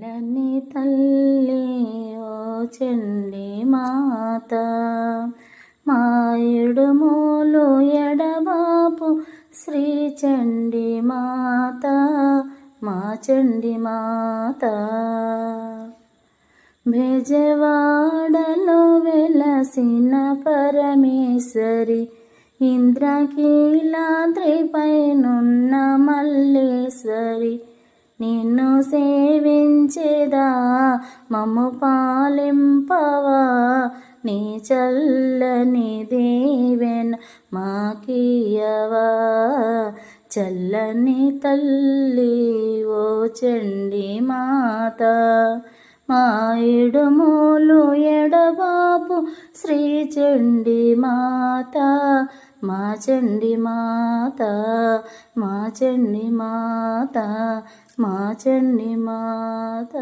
చల్లని తల్లి ఓ చండి మాత. మాయుడుమూలు ఎడబాపు శ్రీ చండి మాత. మా చండి మాత. బెజవాడలో వెలసిన పరమేశ్వరి ఇంద్రకీలాద్రిపైనున్న మల్లేశ్వరి నిన్ను సేవించేదా మమ్ము పాలింపవా? నీ చల్లని దేవెన్ మాకియవా చల్లని తల్లి ఓ చండి మాత మాయుడుమూలు ఎడబాపు శ్రీ చండి మాత. మా చండి మాత మా చండి మాత మా చండి మాత.